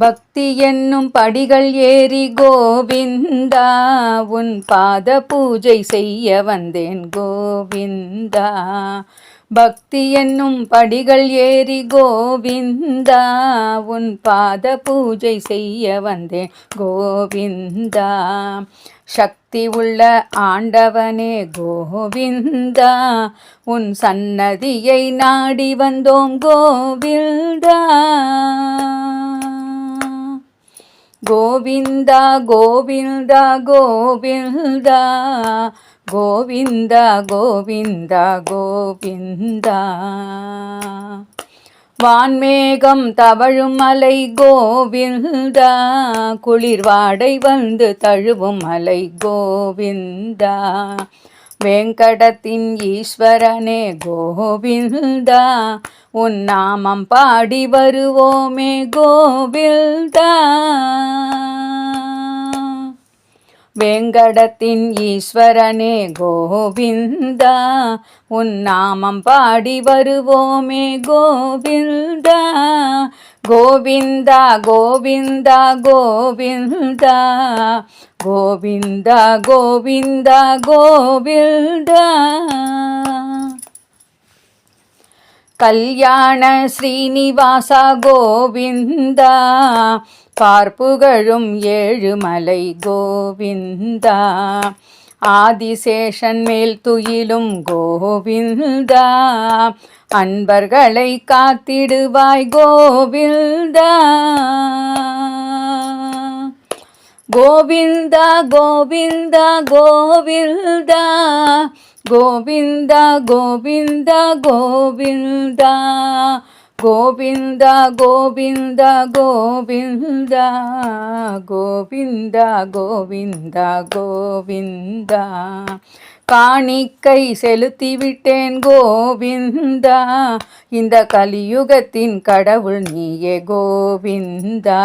பக்தி என்னும் படிகள் ஏறி கோவிந்தா உன் பாத பூஜை செய்ய வந்தேன் கோவிந்தா. பக்தி என்னும் படிகள் ஏறி கோவிந்தா உன் பாத பூஜை செய்ய வந்தேன் கோவிந்தா. சக்தி உள்ள ஆண்டவனே கோவிந்தா உன் சன்னதியை நாடி வந்தோம் கோவிந்தா. கோவிந்தா கோவிந்தா கோவிந்தா. கோவிந்தா கோவிந்தா கோவிந்தா. வான்மேகம் தவழும் மலை கோவிந்தா. குளிர்வாடை வந்து தழுவும் மலை கோவிந்தா. வெங்கடத்தின் ஈஸ்வரனே கோவிந்தா உன் நாமம் பாடி வருவோமே கோவிந்தா. வெங்கடத்தின் ஈஸ்வரனே கோவிந்தா உன் நாமம் பாடி வருவோமே கோவிந்தா. ಗೋವಿಂದ ಗೋವಿಂದ ಗೋವಿಂದ ಗೋವಿಂದ ಗೋವಿಂದ ಗೋವಿಂದ கல்யாண ஸ்ரீனிவாச கோவிந்தா. பார்ப்புகழும் ஏழுமலை கோவிந்தா. ஆதிசேஷன் மேல் துயிலும் கோவிந்தா. அன்பர்களை காத்திடுவாய் கோவிந்தா. கோவிந்தா கோவிந்தா கோவிந்தா. கோவிந்தா கோவிந்தா கோவிந்தா. கோவிந்தா கோவிந்தா கோவிந்தா கோவிந்தா கோவிந்தா கோவிந்தா. காணிக்கை செலுத்திவிட்டேன் கோவிந்தா. இந்த கலியுகத்தின் கடவுள் நீயே கோவிந்தா.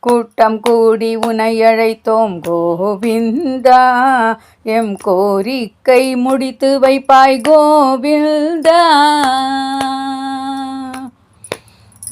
கூட்டம் கூடி உனை அழைத்தோம் கோவிந்தா. எம் கோரிக்கை முடித்து வைப்பாய் கோவிந்தா.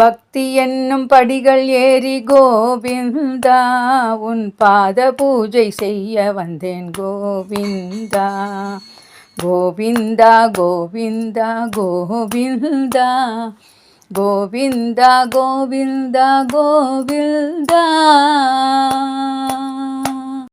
பக்தி என்னும் படிகள் ஏறி கோவிந்தா உன் பாத பூஜை செய்ய வந்தேன் கோவிந்தா. கோவிந்தா கோவிந்தா கோவிந்தா. கோவிந்தா கோவிந்தா கோவிந்தா.